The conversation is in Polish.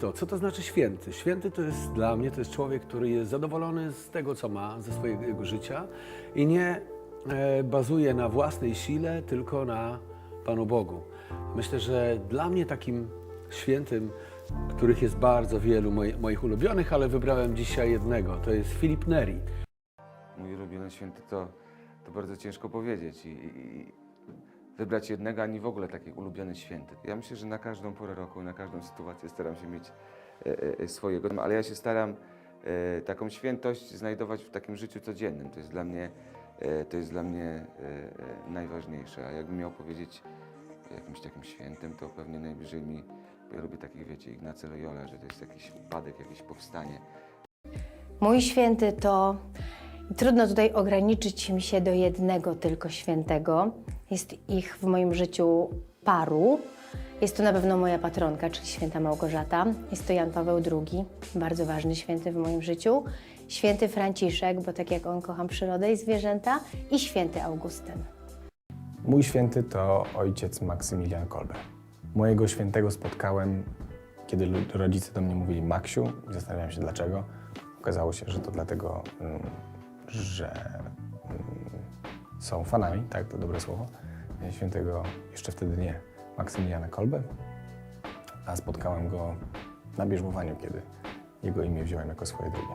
to, co to znaczy święty? Święty to jest dla mnie, to jest człowiek, który jest zadowolony z tego, co ma, ze swojego życia i nie e, bazuje na własnej sile, tylko na Panu Bogu. Myślę, że dla mnie takim świętym, których jest bardzo wielu moi, moich ulubionych, ale wybrałem dzisiaj jednego, to jest Filip Neri. Mój ulubiony święty to, to bardzo ciężko powiedzieć i, i wybrać jednego, ani w ogóle taki ulubiony święty. Ja myślę, że na każdą porę roku, na każdą sytuację staram się mieć e, e, swojego, ale ja się staram e, taką świętość znajdować w takim życiu codziennym. To jest dla mnie, e, to jest dla mnie e, e, najważniejsze. A jakbym miał powiedzieć jakimś takim świętym, to pewnie najbliżej mi, ja lubię takich, wiecie, Ignacy Loyola, że to jest jakiś upadek, jakieś powstanie. Mój święty to trudno tutaj ograniczyć mi się do jednego tylko świętego. Jest ich w moim życiu paru. Jest to na pewno moja patronka, czyli święta Małgorzata. Jest to Jan Paweł II, bardzo ważny święty w moim życiu. Święty Franciszek, bo tak jak on kocham przyrodę i zwierzęta. I święty Augustyn. Mój święty to ojciec Maksymilian Kolbe. Mojego świętego spotkałem, kiedy rodzice do mnie mówili Maksiu zastanawiałem się dlaczego. Okazało się, że to dlatego, mm, że mm, są fanami, tak to dobre słowo, świętego jeszcze wtedy nie Maksymiliana Kolbe, a spotkałem go na bierzmowaniu, kiedy jego imię wziąłem jako swoje drugie.